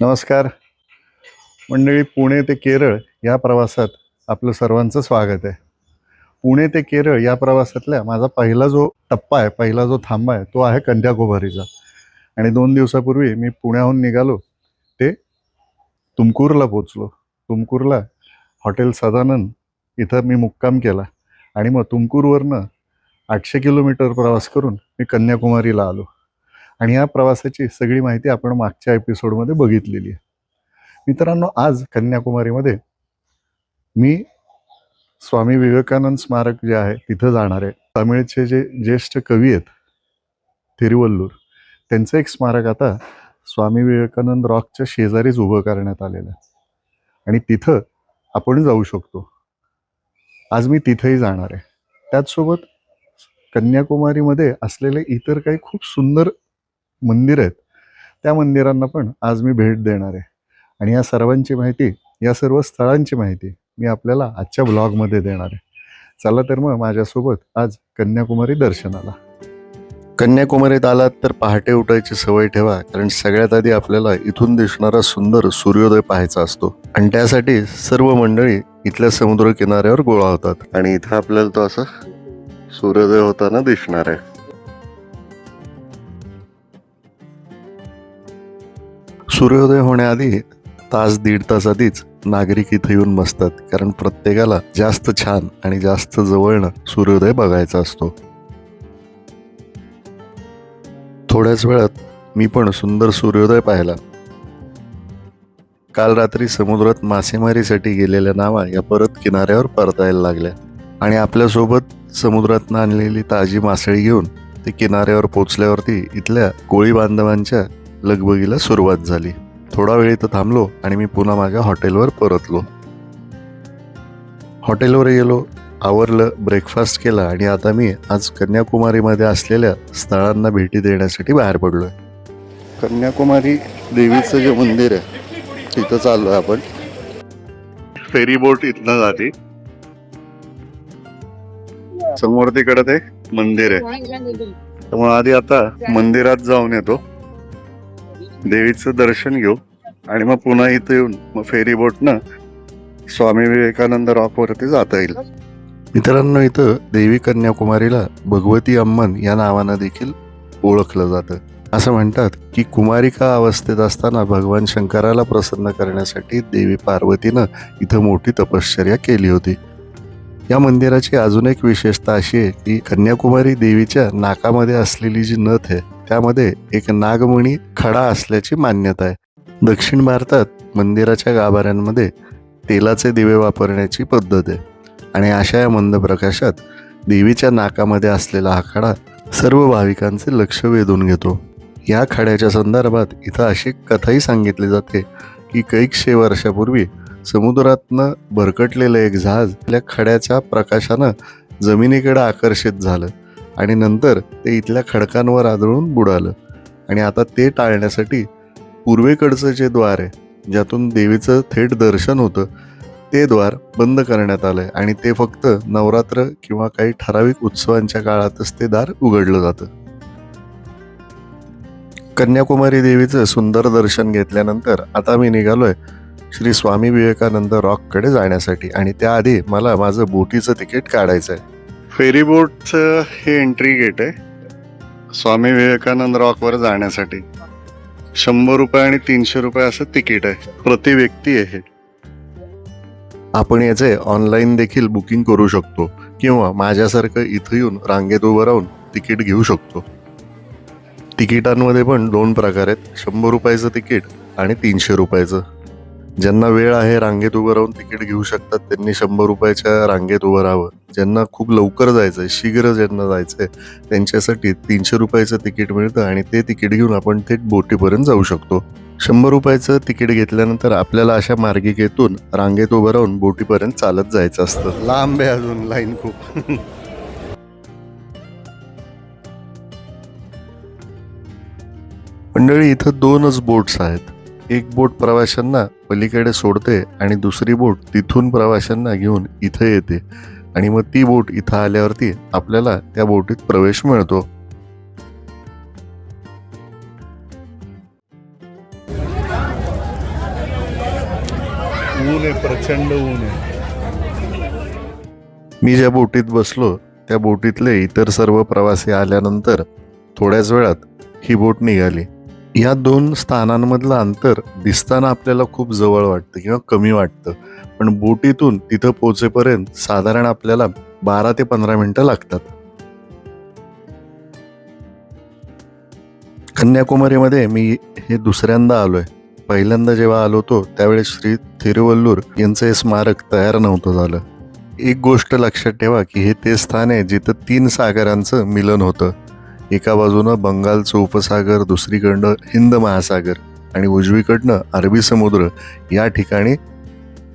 नमस्कार. मंडळी पुणे ते केरळ या प्रवासात आपलं सर्वांचं स्वागत आहे. पुणे ते केरळ या प्रवासातल्या माझा पहिला जो टप्पा आहे पहिला जो थांबा आहे तो आहे कन्याकुमारीचा. आणि दोन दिवसापूर्वी मी पुण्याहून निघालो ते तुमकूरला पोचलो तुमकूरला हॉटेल सदानंद इथं मी मुक्काम केला आणि मग तुमकूरवरनं आठशे किलोमीटर प्रवास करून मी कन्याकुमारीला आलो. आणि या प्रवासाची सगळी माहिती आपण मागच्या एपिसोडमध्ये बघितलेली आहे. मित्रांनो आज कन्याकुमारीमध्ये मी स्वामी विवेकानंद स्मारक जे आहे तिथं जाणार आहे. तमिळचे जे ज्येष्ठ कवी आहेत थिरुवल्लूर त्यांचं एक स्मारक आता स्वामी विवेकानंद रॉकच्या शेजारीच उभं करण्यात आलेलं आहे. आणि तिथं आपण जाऊ शकतो. आज मी तिथंही जाणार आहे. त्याचसोबत कन्याकुमारीमध्ये असलेले इतर काही खूप सुंदर मंदिर आहेत. त्या मंदिरांना पण आज मी भेट देणार आहे. आणि या सर्वांची माहिती या सर्व स्थळांची माहिती मी आपल्याला आजच्या ब्लॉगमध्ये देणार आहे. चला तर मग माझ्यासोबत आज कन्याकुमारी दर्शनाला. कन्याकुमारीत आलात तर पहाटे उठायची सवय ठेवा कारण सगळ्यात आधी आपल्याला इथून दिसणारा सुंदर सूर्योदय पाहायचा असतो. आणि त्यासाठी सर्व मंडळी इथल्या समुद्र किनाऱ्यावर गोळा होतात. आणि इथं आपल्याला तो असा सूर्योदय होताना दिसणार आहे. सूर्योदय होण्याआधी तास दीड तास आधीच नागरिक इथे येऊन बसतात. कारण प्रत्येकाला जास्त छान आणि जास्त जवळनं सूर्योदय बघायचा असतो. थोड्याच वेळात मी पण सुंदर सूर्योदय पाहिला. काल रात्री समुद्रात मासेमारीसाठी गेलेल्या नावा या परत किनाऱ्यावर परतायला लागल्या. आणि आपल्यासोबत समुद्रातनं आणलेली ताजी मासळी घेऊन ते किनाऱ्यावर पोचल्यावरती इथल्या कोळी बांधवांच्या लगबगीला सुरुवात झाली. थोडा वेळ इथं थांबलो आणि मी पुन्हा माझ्या हॉटेलवर परतलो. हॉटेलवर गेलो आवरलं ब्रेकफास्ट केला आणि आता मी आज कन्याकुमारीमध्ये असलेल्या स्थळांना भेटी देण्यासाठी बाहेर पडलोय. कन्याकुमारी देवीचं जे मंदिर आहे तिथं चाललोय आपण. फेरी बोट इथनं जाते समोर तिकडे ते मंदिर आहे. त्यामुळे आधी आता मंदिरात जाऊन येतो. देवीचं दर्शन घेऊ आणि मग पुन्हा इथं येऊन मग फेरी बोटनं स्वामी विवेकानंद रॉकवरती जाता येईल. मित्रांनो इथं देवी कन्याकुमारीला भगवती अम्मन या नावानं देखील ओळखलं जातं. असं म्हणतात की कुमारिका अवस्थेत असताना भगवान शंकराला प्रसन्न करण्यासाठी देवी पार्वतीनं इथं मोठी तपश्चर्या केली होती. या मंदिराची अजून एक विशेषता अशी आहे की कन्याकुमारी देवीच्या नाकामध्ये असलेली जी नथ आहे त्यामध्ये एक नागमणी खडा असल्याची मान्यता आहे. दक्षिण भारतात मंदिराच्या गाभाऱ्यांमध्ये तेलाचे दिवे वापरण्याची पद्धत आहे. आणि अशा या मंद प्रकाशात देवीच्या नाकामध्ये असलेला हा खडा सर्व भाविकांचे लक्ष वेधून घेतो. या खड्याच्या संदर्भात इथं अशी कथाही सांगितली जाते की कैकशे वर्षापूर्वी समुद्रातनं भरकटलेलं एक जहाज आपल्या खड्याच्या प्रकाशानं जमिनीकडे आकर्षित झालं. आणि नंतर ते इथल्या खडकांवर आदळून बुडालं. आणि आता ते टाळण्यासाठी पूर्वेकडचं जे द्वार आहे ज्यातून देवीचं थेट दर्शन होतं ते द्वार बंद करण्यात आलं आहे आणि ते फक्त नवरात्र किंवा काही ठराविक उत्सवांच्या काळातच ते दार उघडलं जातं. कन्याकुमारी देवीचं सुंदर दर्शन घेतल्यानंतर आता मी निघालोय श्री स्वामी विवेकानंद रॉककडे जाण्यासाठी. आणि त्याआधी मला माझं बोटीचं तिकीट काढायचं आहे फेरीबोटचं हे एंट्री गेट आहे. स्वामी विवेकानंद रॉकवर जाण्यासाठी. शंभर रुपये आणि तीनशे रुपये असं तिकीट आहे. प्रति व्यक्ती आहे आपण याचे ऑनलाईन देखील बुकिंग करू शकतो किंवा माझ्यासारखं इथं येऊन रांगेत उभं राहून तिकीट घेऊ शकतो. तिकिटांमध्ये पण दोन प्रकार आहेत. शंभर रुपयाचं तिकीट आणि तीनशे रुपयाचं. ज्यांना वेळ आहे रांगेत उभं राहून तिकीट घेऊ शकतात त्यांनी शंभर रुपयाच्या रांगेत उभं राहावं. ज्यांना खूप लवकर जायचं आहे शीघ्र ज्यांना जायचं आहे त्यांच्यासाठी तीनशे रुपयाचं तिकीट मिळतं आणि ते तिकीट घेऊन आपण थेट बोटीपर्यंत जाऊ शकतो. शंभर रुपयाचं तिकीट घेतल्यानंतर आपल्याला अशा मार्गिकेतून रांगेत उभं राहून बोटीपर्यंत चालत जायचं असतं. लांब आहे अजून लाईन खूप. मंडळी इथं दोनच बोट्स आहेत. एक बोट प्रवाशांना पलीकडे सोडते आणि दुसरी बोट तिथून प्रवाशांना घेऊन इथे येते. आणि मग ती बोट इथं आल्यावरती आपल्याला त्या बोटीत प्रवेश मिळतो. ऊन आहे प्रचंड ऊन आहे. मी ज्या बोटीत बसलो त्या बोटीतले इतर सर्व प्रवासी आल्यानंतर थोड्याच वेळात ही बोट निघाली. या दोन स्थानांमधलं अंतर दिसताना आपल्याला खूप जवळ वाटतं किंवा कमी वाटतं. पण बोटीतून तिथं पोचेपर्यंत साधारण आपल्याला बारा ते पंधरा मिनटं लागतात. कन्याकुमारीमध्ये मी हे दुसऱ्यांदा आलोय. पहिल्यांदा जेव्हा आलो होतो त्यावेळेस श्री थिरुवल्लूर यांचं हे स्मारक तयार नव्हतं झालं. एक गोष्ट लक्षात ठेवा की हे ते स्थान आहे जिथं तीन सागरांचं मिलन होतं. एका बाजूनं बंगालचं उपसागर दुसरीकडनं हिंद महासागर आणि उजवीकडनं अरबी समुद्र या ठिकाणी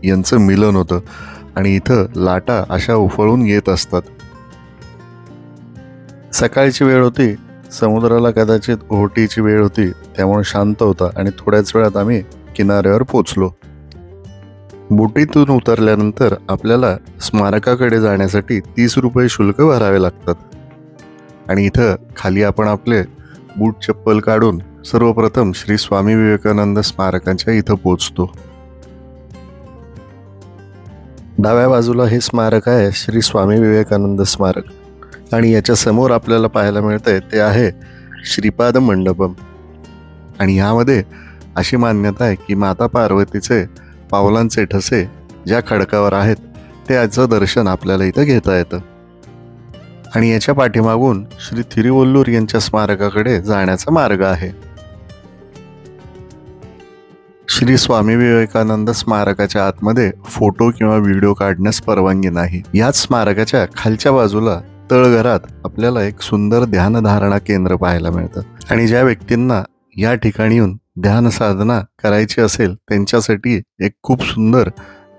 यांचं मिलन होतं. आणि इथं लाटा अशा उफळून येत असतात. सकाळची वेळ होती. समुद्राला कदाचित ओहोटीची वेळ होती. त्यामुळे शांत होता आणि थोड्याच वेळात आम्ही किनाऱ्यावर पोचलो. बोटीतून उतरल्यानंतर आपल्याला स्मारकाकडे जाण्यासाठी तीस रुपये शुल्क भरावे लागतात. आणि इथं खाली आपण आपले बूट चप्पल काढून सर्वप्रथम श्री स्वामी विवेकानंद स्मारकांच्या इथं पोचतो डाव्या बाजूला हे स्मारक आहे श्री स्वामी विवेकानंद स्मारक. आणि याच्या समोर आपल्याला पाहायला मिळतंय ते आहे श्रीपाद मंडपम. आणि यामध्ये अशी मान्यता आहे की माता पार्वतीचे पावलांचे ठसे ज्या खडकावर आहेत त्याचं दर्शन आपल्याला इथं घेता येतं. आणि याच्या पाठीमागून श्री थिरुवल्लूर यांच्या स्मारकाकडे जाण्याचा मार्ग आहे. श्री स्वामी विवेकानंद स्मारकाच्या आतमध्ये फोटो किंवा व्हिडिओ काढण्यास परवानगी नाही. याच स्मारकाच्या खालच्या बाजूला तळघरात आपल्याला एक सुंदर ध्यानधारणा केंद्र पाहायला मिळतं. आणि ज्या व्यक्तींना या ठिकाणी येऊन ध्यान साधना करायची असेल त्यांच्यासाठी एक खूप सुंदर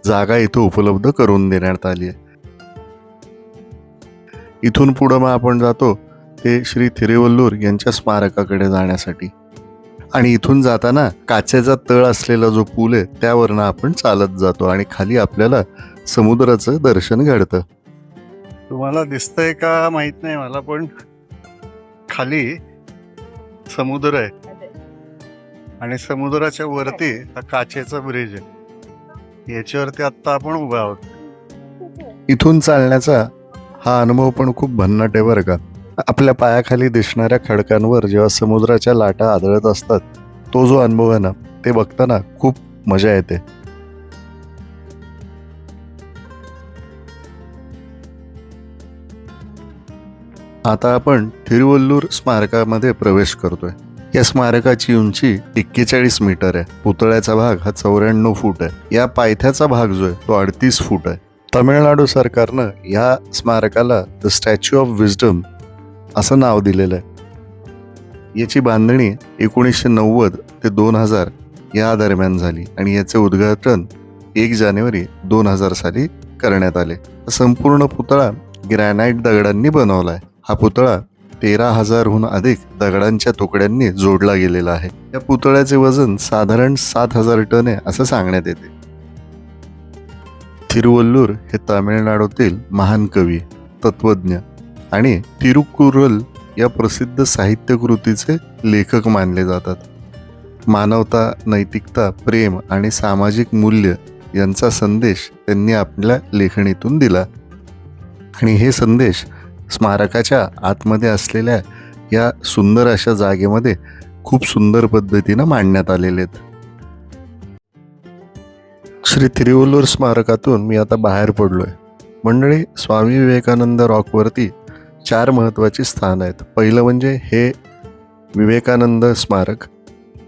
जागा इथं उपलब्ध करून देण्यात आली आहे. इथून पुढं मग आपण जातो ते श्री थिरुवल्लूर यांच्या स्मारकाकडे जाण्यासाठी. आणि इथून जाताना काचेचा तळ असलेला जो पूल आहे त्यावरनं आपण चालत जातो आणि खाली आपल्याला समुद्राचं दर्शन घडतं. तुम्हाला दिसतंय का माहीत नाही मला पण खाली समुद्र आहे. आणि समुद्राच्या वरती हा काचेचा ब्रिज आहे. याच्यावरती आत्ता आपण उभा आहोत. इथून चालण्याचा हा अनुभव पण खूप भन्नाट आहे बरं का. आपल्या पायाखाली दिसणाऱ्या खडकांवर जेव्हा समुद्राच्या लाटा आदळत असतात तो जो अनुभव आहे ना ते बघताना खूप मजा येते. आता आपण थिरुवल्लूर स्मारकामध्ये प्रवेश करतोय. या स्मारकाची उंची एक्केचाळीस मीटर आहे. पुतळ्याचा भाग हा चौऱ्याण्णव फूट आहे. या पायथ्याचा भाग जो आहे तो अडतीस फूट आहे. तमिळनाडू सरकारनं ह्या स्मारकाला द स्टॅच्यू ऑफ विजडम असं नाव दिलेलं आहे. याची बांधणी एकोणीसशे नव्वद ते दोन हजार या दरम्यान झाली आणि याचे उद्घाटन एक जानेवारी दोन हजार साली करण्यात आले. संपूर्ण पुतळा ग्रॅनाइट दगडांनी बनवला आहे. हा पुतळा तेरा हजारहून अधिक दगडांच्या तुकड्यांनी जोडला गेलेला आहे. या पुतळ्याचे वजन साधारण सात हजार टन आहे असं सांगण्यात येते. थिरुवल्लूर हे तामिळनाडूतील महान कवी तत्वज्ञ आणि तिरुकुरल या प्रसिद्ध साहित्यकृतीचे लेखक मानले जातात. मानवता नैतिकता प्रेम आणि सामाजिक मूल्य यांचा संदेश त्यांनी आपल्या लेखणीतून दिला. आणि हे संदेश स्मारकाच्या आतमध्ये असलेल्या या सुंदर अशा जागेमध्ये खूप सुंदर पद्धतीनं मांडण्यात आलेले आहेत. श्री तिरुवल्लूर स्मारकातून मी आता बाहेर पडलोय. मंडळी स्वामी विवेकानंद रॉकवरती चार महत्त्वाची स्थान आहेत. पहिलं म्हणजे हे विवेकानंद स्मारक.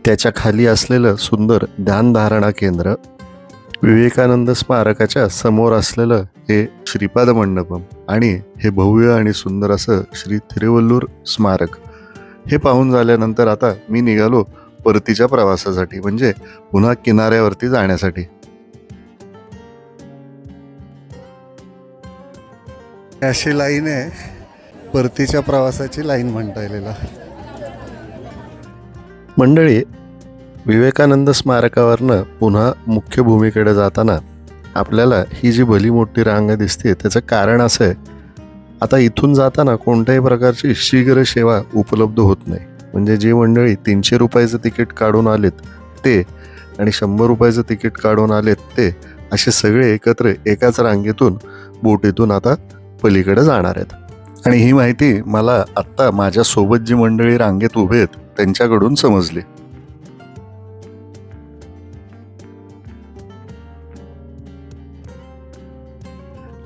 त्याच्याखाली असलेलं सुंदर ध्यानधारणा केंद्र. विवेकानंद स्मारकाच्या समोर असलेलं हे श्रीपाद मंडपम आणि हे भव्य आणि सुंदर असं श्री थिरुवल्लूर स्मारक. हे पाहून झाल्यानंतर आता मी निघालो परतीच्या प्रवासासाठी म्हणजे पुन्हा किनाऱ्यावरती जाण्यासाठी. अशी लाईन आहे. परतीच्या प्रवासाची लाईन म्हणता येलेला मंडळी विवेकानंद स्मारकावरनं पुन्हा मुख्य भूमीकडे जाताना आपल्याला ही जी भली मोठी रांग दिसते त्याचं कारण असं आहे आता इथून जाताना कोणत्याही प्रकारची शीघ्र सेवा उपलब्ध होत नाही. म्हणजे जी मंडळी तीनशे रुपयाचं तिकीट काढून आलेत ते आणि शंभर रुपयाचं तिकीट काढून आलेत ते असे सगळे एकत्र एकाच रांगेतून बोटीतून आता पलीकडे जाणार आहेत. आणि ही माहिती मला आत्ता माझ्या सोबत जी मंडळी रांगेत उभे आहेत त्यांच्याकडून समजली.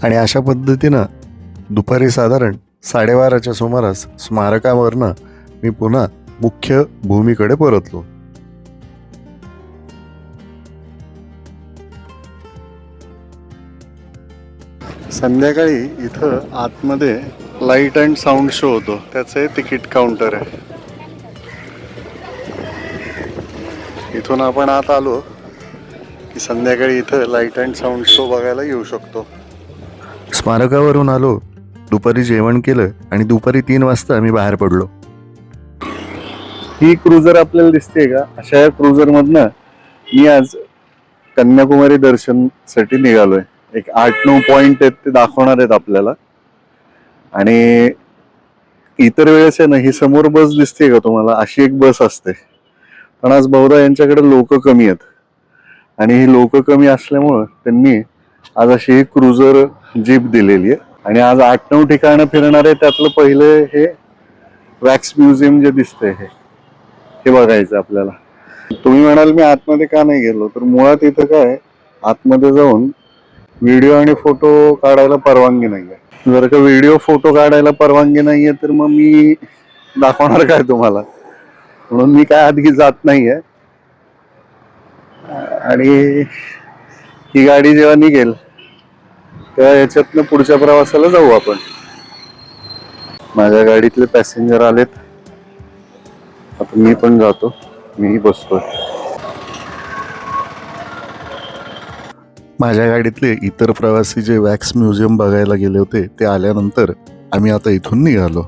आणि अशा पद्धतीनं दुपारी साधारण साडेबाराच्या सुमारास स्मारकावरनं मी पुन्हा मुख्य भूमीकडे परतलो. संध्याकाळी इथं आतमध्ये लाइट अँड साऊंड शो होतो. त्याचं तिकीट काउंटर आहे. इथून आपण आत आलो की संध्याकाळी इथं लाइट अँड साऊंड शो बघायला येऊ शकतो. स्मारकावरून आलो दुपारी जेवण केलं आणि दुपारी तीन वाजता आम्ही बाहेर पडलो. ही क्रुझर आपल्याला दिसते का? अशा या क्रुझर मधनं मी आज कन्याकुमारी दर्शनसाठी निघालोय. एक आठ नऊ पॉइंट आहेत ते दाखवणार आहेत आपल्याला. आणि इतर वेळेस आहे ना ही समोर बस दिसते का तुम्हाला? अशी एक बस असते. पण आज बहुधा यांच्याकडे लोक कमी आहेत. आणि ही लोक कमी असल्यामुळं त्यांनी आज अशी ही क्रुझर जीप दिलेली आहे. आणि आज आठ नऊ ठिकाणं फिरणार आहे. त्यातलं पहिलं हे वॅक्स म्युझियम जे दिसतंय हे. हे बघायचं आपल्याला. तुम्ही म्हणाल मी आतमध्ये का नाही गेलो तर मुळात इथं काय आतमध्ये जाऊन व्हिडिओ आणि फोटो काढायला परवानगी नाहीये. जर का व्हिडिओ फोटो काढायला परवानगी नाही आहे तर मग मी दाखवणार काय तुम्हाला? म्हणून मी काय आधी जात नाहीये. आणि ही गाडी जेव्हा निघेल तेव्हा याच्यातनं पुढच्या प्रवासाला जाऊ आपण. माझ्या गाडीतले पॅसेंजर आलेत. आता मी पण जातो. मीही बसतोय. माझ्या गाडीतले इतर प्रवासी जे वॅक्स म्युझियम बघायला गेले होते ते आल्यानंतर आम्ही आता इथून निघालो.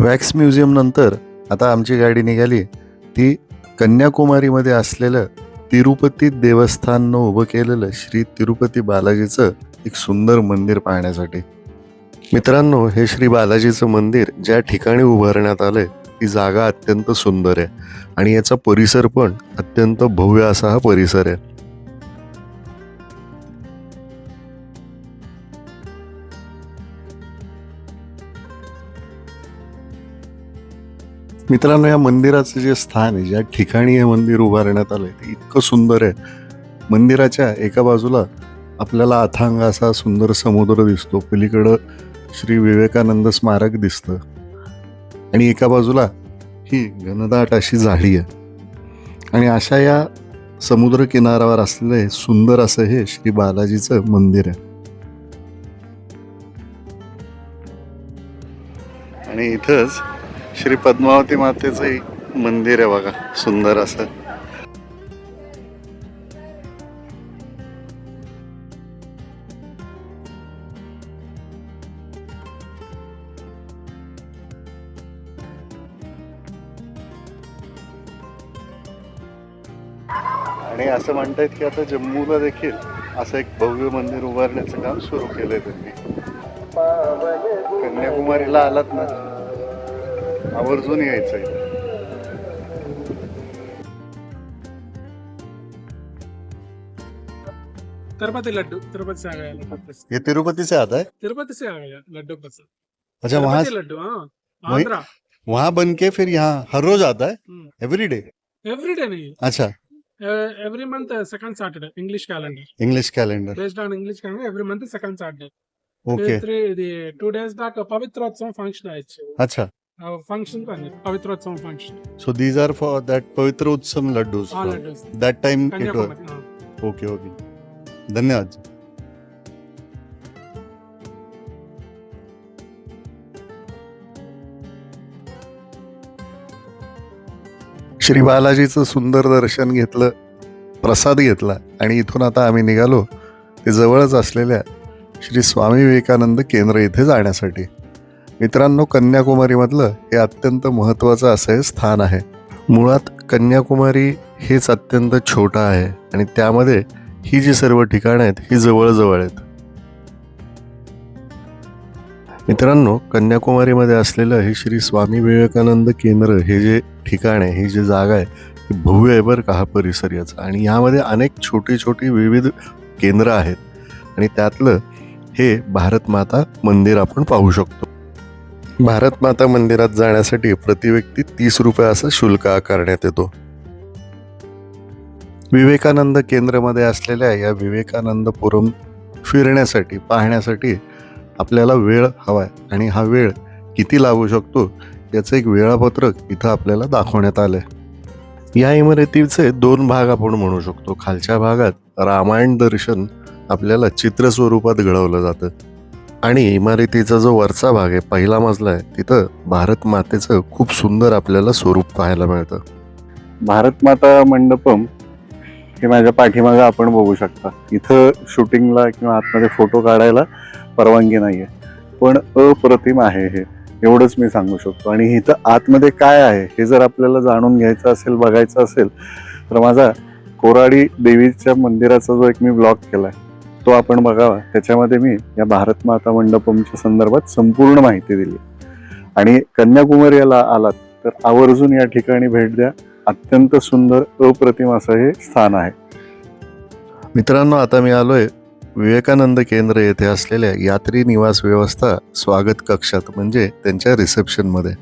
वॅक्स म्युझियम नंतर आता आमची गाडी निघाली. ती कन्याकुमारीमध्ये असलेलं तिरुपती देवस्थाननं उभं केलेलं श्री तिरुपती बालाजीचं एक सुंदर मंदिर पाहण्यासाठी. मित्रांनो हे श्री बालाजीचं मंदिर ज्या ठिकाणी उभारण्यात आलंय ती जागा अत्यंत सुंदर आहे. आणि याचा परिसर पण अत्यंत भव्य असा हा परिसर आहे. मित्रांनो या मंदिराचं जे स्थान आहे ज्या ठिकाणी हे मंदिर उभारण्यात आलंय ते इतकं सुंदर आहे. मंदिराच्या एका बाजूला आपल्याला अथांग असा सुंदर समुद्र दिसतो. पलीकडं श्री विवेकानंद स्मारक दिसतं. आणि एका बाजूला ही घनदाट अशी झाडी आहे. आणि अशा या समुद्र किनाऱ्यावर असलेलं हे सुंदर असं हे श्री बालाजीचं मंदिर आहे. आणि इथंच श्री पद्मावती मातेचंही मंदिर आहे बघा सुंदर असं. आणि असं म्हणतायत की आता जम्मूला देखील असं एक भव्य मंदिर उभारण्याचं काम सुरू केलंय त्यांनी. कन्याकुमारीला आलात ना? आवर्जून यायचंय तिरुपति लड्डू तिरुपति लड्डू तिरुपति से आता है तिरुपति से आ गया लड्डू अच्छा वहाँ तिरुपति लड्डू हाँ. वही- आंध्रा. वहाँ बन के फिर यहाँ हर रोज आता है? एवरी डे एवरी डे नहीं. अच्छा. Every month second Saturday english calendar english calendar based on English calendar every month second Saturday okay three ఇది టూ డేస్ దాకా పవిత్రోత్సవం ఫంక్షన్ function అచ్చా function పవిత్రోత్సవం function so these are for that పవిత్రోత్సవం laddus that time okay okay ధన్యవాదాలు श्री बालाजीचं सुंदर दर्शन घेतलं प्रसाद घेतला आणि इथून आता आम्ही निघालो ते जवळच असलेल्या श्री स्वामी विवेकानंद केंद्र इथे जाण्यासाठी. मित्रांनो कन्याकुमारीमधलं हे अत्यंत महत्त्वाचं असं हे स्थान आहे. मुळात कन्याकुमारी हेच अत्यंत छोटं आहे आणि त्यामध्ये ही जी सर्व ठिकाणं आहेत ही जवळजवळ आहेत. मित्रांनो कन्याकुमारीमध्ये असलेलं हे श्री स्वामी विवेकानंद केंद्र हे जे ठिकाण आहे ही जी जागा आहे ती भव्य आहे बरं का हा परिसर याचा. आणि यामध्ये अनेक छोटी छोटी विविध केंद्र आहेत. आणि त्यातलं हे भारत माता मंदिर आपण पाहू शकतो. भारत माता मंदिरात जाण्यासाठी प्रतिव्यक्ती तीस रुपये असं शुल्क आकारण्यात येतो. विवेकानंद केंद्रामध्ये असलेल्या या विवेकानंदपुरम फिरण्यासाठी पाहण्यासाठी आपल्याला वेळ हवा आहे आणि हा वेळ किती लागू शकतो याचं एक वेळापत्रक इथं आपल्याला दाखवण्यात आलं आहे या इमारतीचे दोन भाग आपण म्हणू शकतो. खालच्या भागात रामायण दर्शन आपल्याला चित्र स्वरूपात घडवलं जातं. आणि इमारतीचा जो वरचा भाग आहे पहिला मजला आहे तिथं भारत मातेचं खूप सुंदर आपल्याला स्वरूप पाहायला मिळतं. भारत माता मंडपम हे माझ्या पाठीमागं आपण बघू शकता. इथं शूटिंगला किंवा आतमध्ये फोटो काढायला परवानगी नाही आहे पण अप्रतिम आहे हे. एवढंच मी सांगू शकतो. आणि इथं आतमध्ये काय आहे हे जर आपल्याला जाणून घ्यायचं असेल बघायचं असेल तर माझा कोराडी देवीच्या मंदिराचा जो एक मी ब्लॉग आहे तो आपण बघावा. त्याच्यामध्ये मी या भारत माता मंडपमच्या संदर्भात संपूर्ण माहिती दिली. आणि कन्याकुमारीला आलात तर आवर्जून या ठिकाणी भेट द्या. अत्यंत सुंदर अप्रतिम असं हे स्थान आहे. मित्रांनो आता मी आलोय विवेकानंद केंद्र येथे असलेल्या यात्री निवास व्यवस्था स्वागत कक्षात म्हणजे त्यांच्या रिसेप्शनमध्ये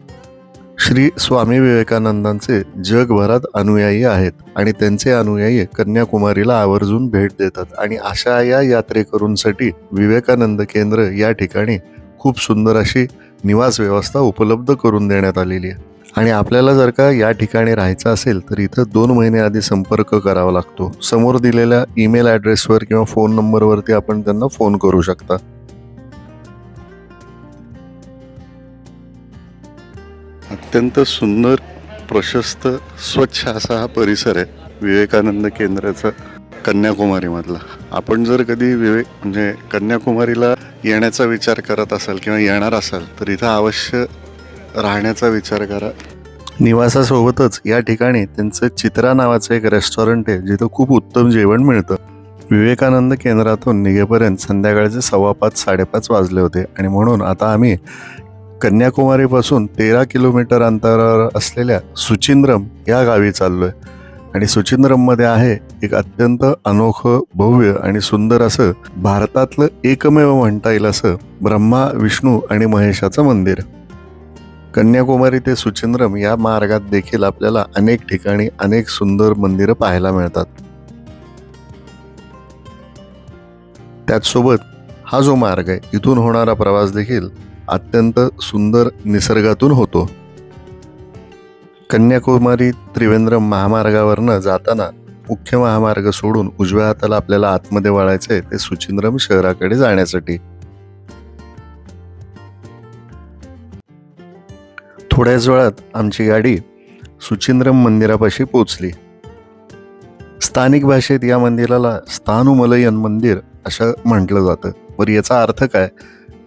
श्री स्वामी विवेकानंदांचे जगभरात अनुयायी आहेत आणि त्यांचे अनुयायी कन्याकुमारीला आवर्जून भेट देतात आणि अशा या यात्रेकरूंसाठी विवेकानंद केंद्र या ठिकाणी खूप सुंदर अशी निवास व्यवस्था उपलब्ध करून देण्यात आलेली आहे. आणि आपल्याला जर का या ठिकाणी राहायचं असेल तर इथं दोन महिने आधी संपर्क करावा लागतो. समोर दिलेल्या ईमेल ॲड्रेसवर किंवा फोन नंबरवरती आपण त्यांना फोन करू शकता. अत्यंत सुंदर प्रशस्त स्वच्छ असा हा परिसर आहे विवेकानंद केंद्राचा कन्याकुमारीमधला. आपण जर कधी विवेक म्हणजे कन्याकुमारीला येण्याचा विचार करत असाल किंवा येणार असाल तर इथं अवश्य राहण्याचा विचार करा. निवासासोबतच या ठिकाणी त्यांचं चित्रा नावाचं एक रेस्टॉरंट आहे जिथं खूप उत्तम जेवण मिळतं. विवेकानंद केंद्रातून निघेपर्यंत संध्याकाळचे सव्वा पाच साडेपाच वाजले होते. आणि म्हणून आता आम्ही कन्याकुमारीपासून तेरा किलोमीटर अंतरावर असलेल्या सुचिंद्रम या गावी चाललोय. आणि सुचिंद्रममध्ये आहे एक अत्यंत अनोखं भव्य आणि सुंदर असं भारतातलं एकमेव म्हणता येईल असं ब्रह्मा विष्णू आणि महेशाचं मंदिर. कन्याकुमारी ते सुचिंद्रम या मार्गात देखील आपल्याला अनेक ठिकाणी अनेक सुंदर मंदिरं पाहायला मिळतात. त्याचसोबत हा जो मार्ग आहे इथून होणारा प्रवास देखील अत्यंत सुंदर निसर्गातून होतो. कन्याकुमारी त्रिवेंद्रम महामार्गावरनं जाताना मुख्य महामार्ग सोडून उजव्या हाताला आपल्याला आतमध्ये वळायचं आहे ते सुचिंद्रम शहराकडे जाण्यासाठी. थोड्याच वेळात आमची गाडी सुचिंद्रम मंदिरापाशी पोचली. स्थानिक भाषेत या मंदिराला स्थानुमलयन मंदिर असं म्हटलं जातं. पर याचा अर्थ काय?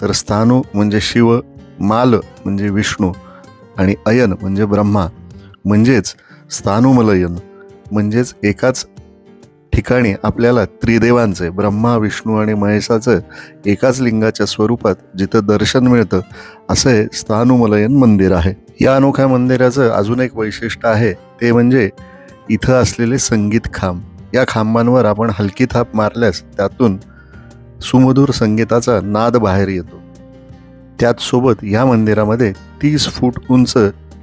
तर स्थानू म्हणजे शिव माल म्हणजे विष्णू आणि अयन म्हणजे ब्रह्मा. म्हणजेच स्थानुमलयन म्हणजेच एकाच ठिकाणी आपल्याला त्रिदेवांचे ब्रह्मा विष्णू आणि महेशाचं एकाच लिंगाच्या स्वरूपात जिथं दर्शन मिळतं असं हे स्थानुमलयन मंदिर आहे. या अनोख्या मंदिराचं अजून एक वैशिष्ट्य आहे ते म्हणजे इथं असलेले संगीत खांब. या खांबांवर आपण हलकी थाप मारल्यास त्यातून सुमधूर संगीताचा नाद बाहेर येतो. त्याचसोबत या मंदिरामध्ये तीस फूट उंच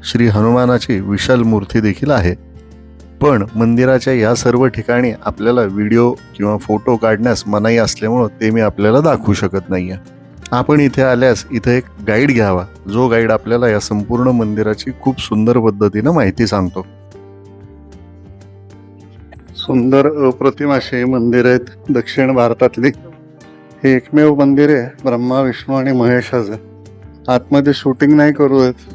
श्री हनुमानाची विशाल मूर्ती देखील आहे. पण मंदिराच्या या सर्व ठिकाणी आपल्याला व्हिडिओ किंवा फोटो काढण्यास मनाई असल्यामुळं ते मी आपल्याला दाखवू शकत नाही आहे आपण इथे आल्यास इथे एक गाईड घ्यावा. जो गाईड आपल्याला या संपूर्ण मंदिराची खूप सुंदर पद्धतीनं माहिती सांगतो. सुंदर अप्रतिम असे मंदिर आहेत दक्षिण भारतातली. हे एकमेव मंदिर आहे ब्रह्मा विष्णू आणि महेशाचं आतमध्ये शूटिंग नाही करू देत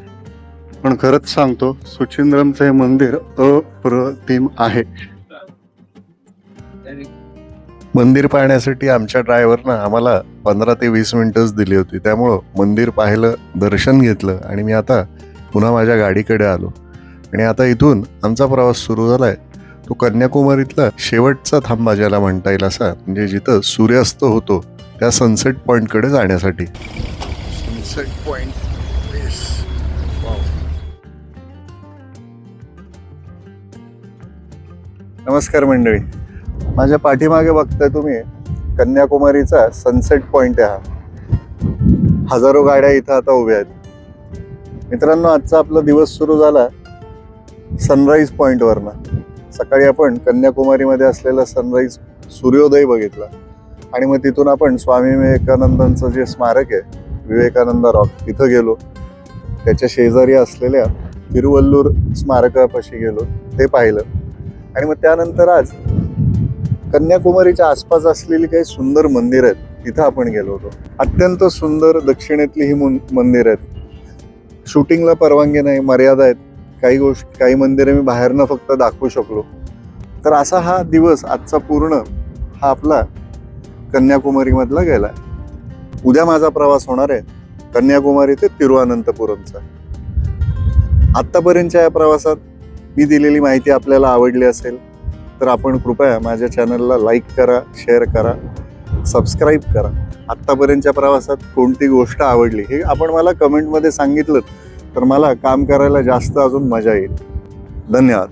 पण खरंच सांगतो सुचिंद्रमचं हे मंदिर अप्रतिम आहे. मंदिर पाहण्यासाठी आमच्या ड्रायव्हरनं आम्हाला पंधरा ते वीस मिनिटच दिली होती. त्यामुळं मंदिर पाहिलं दर्शन घेतलं आणि मी आता पुन्हा माझ्या गाडीकडे आलो. आणि आता इथून आमचा प्रवास सुरू झालाय. तो कन्याकुमारीतला शेवटचा थांबा ज्याला म्हणता येईल असा म्हणजे जिथं सूर्यास्त होतो त्या सनसेट पॉईंटकडे जाण्यासाठी. सनसेट पॉइंट नमस्कार मंडळी. माझ्या पाठीमागे बघताय तुम्ही कन्याकुमारीचा सनसेट पॉईंट आहे हा. हजारो गाड्या इथं आता उभ्या आहेत. मित्रांनो आजचा आपला दिवस सुरू झाला सनराईज पॉईंटवरनं सकाळी आपण कन्याकुमारीमध्ये असलेला सनराईज सूर्योदय बघितला. आणि मग तिथून आपण स्वामी विवेकानंदांचं जे स्मारक आहे विवेकानंद रॉक तिथं गेलो. त्याच्या शेजारी असलेल्या तिरुवल्लूर स्मारकापाशी गेलो. ते पाहिलं. आणि मग त्यानंतर आज कन्याकुमारीच्या आसपास असलेली काही सुंदर मंदिरं आहेत तिथं आपण गेलो होतो. अत्यंत सुंदर दक्षिणेतली ही मुं- आहेत. शूटिंगला परवानगी नाही मर्यादा आहेत. काही गोष्ट काही मंदिरं मी बाहेरनं फक्त दाखवू शकलो. तर असा हा दिवस आजचा पूर्ण हा आपला कन्याकुमारीमधला गेला. उद्या माझा प्रवास होणार आहे कन्याकुमारी ते तिरुअनंतपुरमचा. आत्तापर्यंतच्या या प्रवासात मी दिलेली माहिती आपल्याला आवडली असेल तर आपण कृपया माझ्या चॅनलला लाईक करा शेअर करा सबस्क्राईब करा. आत्तापर्यंतच्या प्रवासात कोणती गोष्ट आवडली हे आपण मला कमेंटमध्ये सांगितलं तर मला काम करायला जास्त अजून मजा येईल. धन्यवाद.